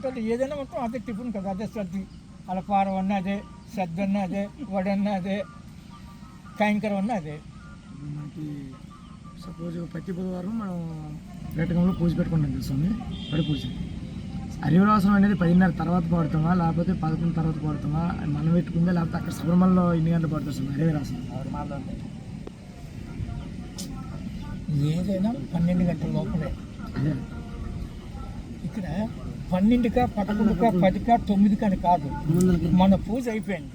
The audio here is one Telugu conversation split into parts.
ఉంటుంది. ఏదైనా మొత్తం అదే టిఫిన్ కదా అదే సర్ది. అలపారం అన్న అదే సర్ది అన్న అదే వడన్న అదే కాయంకరం అన్న అదే. మనకి సపోజ్ ప్రతి బుధవారం మనం వేటకంలో పూజ పెట్టుకుంటాం తెలుస్తుంది పడి పూజ. హరివరాసనం అనేది పదిన్నర తర్వాత పాడుతామా లేకపోతే పదకొండు తర్వాత పాడుతామా మనం పెట్టుకుందా లేకపోతే అక్కడ శబరిమలలో ఎన్ని గంటలు పాడుతుంది హరివరాసనం ఏదైనా పన్నెండు గంటల లోపలే. ఇక్కడ పన్నెండుకా పదకొండుకా పదికా తొమ్మిదికా అని కాదు. మన పూజ అయిపోయింది.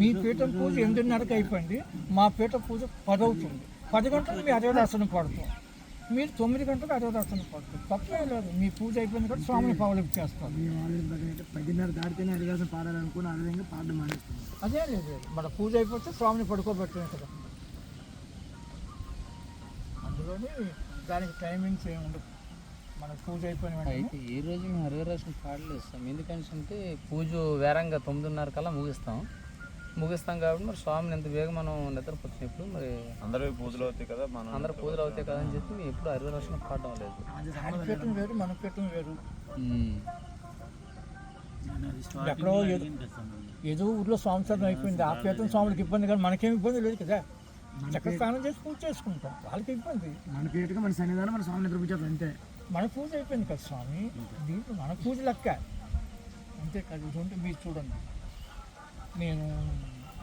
మీ పీఠం పూజ ఎనిమిదిన్నరకు అయిపోయింది. మా పీఠ పూజ పది అవుతుంది పది గంటలకు మీ అరవదాసనం పడుతాం మీరు తొమ్మిది గంటలకు అరవదాసనం పడుతుంది. తప్పే లేదు. మీ పూజ అయిపోయింది కాబట్టి స్వామిని పావులకు చేస్తారు. పదిన్నర దాటితేనే హరిదాసం పాడాలనుకుని ఆ విధంగా పాడడం మానేస్తుంది అదే లేదు మన పూజ అయిపోతే స్వామిని పడుకోబెట్టిన కదా. అందులోని దానికి టైమింగ్స్ ఏమి ఉండదు. మన పూజ అయిపోయిన వెంటనే. అయితే ఈ రోజు మేము హరివరాసం పాడలేదు సార్. ఎందుకంటే అంటే పూజ వేరంగా తొమ్మిదిన్నర కల్లా ముగిస్తాం. ముగిస్తాం కాబట్టి మరి స్వామిని ఎంత వేగం మనం నిద్రపోతున్నాం ఇప్పుడు మరి? అందరూ పూజలు అవుతాయి కదా మనం అందరూ పూజలు అవుతాయి కదా అని చెప్పి మేము ఎప్పుడు హరివరాసం పాడడం లేదు. వేరు మన వేరు. ఉమ్. ఎక్కడో ఏదో ఊర్లో సంవత్సరం అయిపోయింది. ఆ పీఠం స్వామికి ఇబ్బంది కానీ మనకేం ఇబ్బంది లేదు కదా. చక్కగా స్నానం చేసి పూజ చేసుకుంటాం. వాళ్ళకి ఇబ్బంది. మన పేరుగా మన సన్నిధానం మన స్వామిని నిద్రపించారు అంతే. మన పూజ అయిపోయింది కదా స్వామి. దీంట్లో మన పూజ లెక్క. అంతే కాదు ఇదంటే మీరు చూడండి. నేను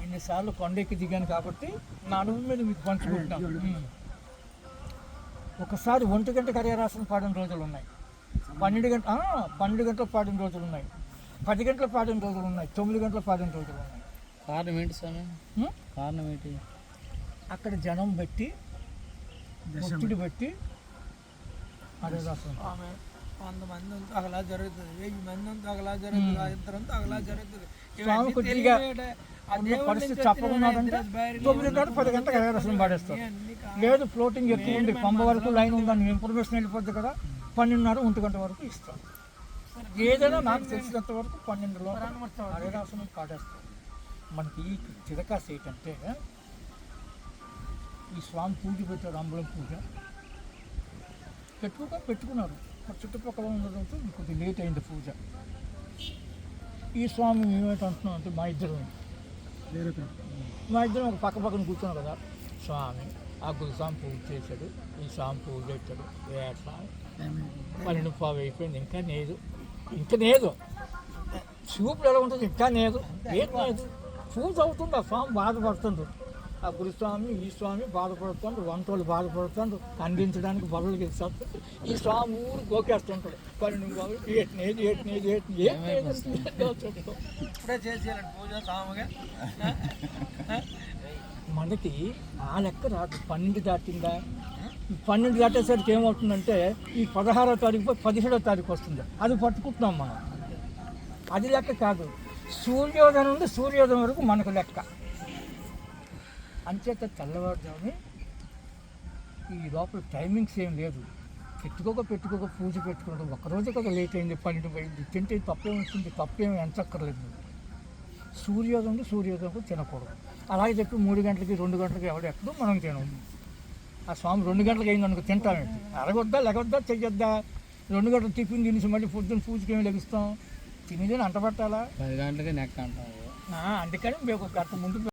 ఇన్నిసార్లు కొండెక్కి దిగాను కాబట్టి నా అనుభవం మీద మీకు పంచుకుంటున్నాను. ఒకసారి ఒంటి గంట కర్యారాసన పాడిన రోజులు ఉన్నాయి. పన్నెండు గంట ఆ, పన్నెండు గంటలు పాడిన రోజులు ఉన్నాయి. పది గంటలు పాడిన రోజులు ఉన్నాయి. తొమ్మిది గంటలు పాడిన రోజులు ఉన్నాయి. కారణం ఏంటి స్వామి? కారణం ఏంటి? అక్కడ జనం బట్టి భక్తుడి బట్టి ఆమె వంద మంది ఉంటే అగలా జరుగుతుంది. వెయ్యి మంది ఉంటే అగలా జరుగుతుంది. ఆ ఇద్దరు ఉంటే అగలా జరుగుతుంది. పరిస్థితి చెప్పకున్నాడంటే తొమ్మిది గంటల పది గంటలకు హరిదాసనం పాడేస్తారు. లేదు ఫ్లోటింగ్ ఎక్కువ ఉంది పంప వరకు లైన్ ఉందని ఇన్ఫర్మేషన్ వెళ్ళిపోద్ది కదా. పన్నెండున్నర ఒంటి గంట వరకు ఇస్తాం ఏదైనా నాకు తెలిసినంత వరకు పన్నెండులో హరిదాసనం పాడేస్తాం మనకి ఈ చిరకాసు ఏంటంటే ఈ స్వామి పూజ పెట్టారు అంబలం పూజ. పెట్టుకోక పెట్టుకున్నారు. చుట్టుపక్కల ఉండడంతో కొద్దిగా లేట్ అయింది పూజ. ఈ స్వామి మేమేంటి అంటున్నాం అంటే మా ఇద్దరు మా ఇద్దరం ఒక పక్క పక్కన కూర్చున్నాం కదా. స్వామి ఆ గురు స్వామి పూజ చేశాడు. ఈ స్వామి పూజ పెట్టాడు స్వామి పన్నెండు పావు అయిపోయింది. ఇంకా లేదు. ఇంకా లేదు. చూపులు ఎలా ఉంటుంది ఇంకా లేదు. ఏం లేదు. పూజ అవుతుంది? ఆ స్వామి బాధపడుతుండ్రు ఆ గురుస్వామి ఈ స్వామి బాధపడుతుండ్రు వంటలు బాధపడుతుండ్రు అందించడానికి బరువులు గెలుస్తాడు ఈ స్వామి ఊరు గోకేస్తుంటాడు. పన్నెండు బాబు ఏటినేది ఏటినేది ఏటి ఏం లేదంటే ఇప్పుడే చేసేయాలండి పూజ సాముగా. మనకి ఆ లెక్క రాదు. పన్నెండు దాటిందా? పన్నెండు దాటేసరికి ఏమవుతుందంటే ఈ పదహారో తారీఖు పదిహేడో తారీఖు వస్తుంది. అది పట్టుకుంటున్నాం మనం. అది లెక్క కాదు. సూర్యోదయం నుండి సూర్యోదయం వరకు మనకు లెక్క. అంచేత తెల్లవారుజాముని ఈ లోపల టైమింగ్స్ ఏం లేదు. పెట్టుకోక పెట్టుకోక పూజ పెట్టుకోవడం ఒక్కరోజు కదా లేట్ అయింది పన్నెండు పోయింది తింటే తప్పేం ఉంటుంది తప్పేం ఎంచక్కర్లేదు. సూర్యోదయం సూర్యోదయం తినకూడదు. అలాగే చెప్పి మూడు గంటలకి రెండు గంటలకి ఎవడు ఎక్కడో మనం తినం ఆ స్వామి రెండు గంటలకు అయింది అనుకో తింటామేంటి అరగొద్దా లెగొద్దా చెయ్యొద్దా? రెండు గంటలు టిఫిన్ తినేసి మళ్ళీ పొద్దున్న పూజకి ఏమి లెగిస్తాం? తినేదని అంటపట్టాలా పది గంటలకి నెక్క అంటాం. అందుకని మేము ఒక గంట ముందు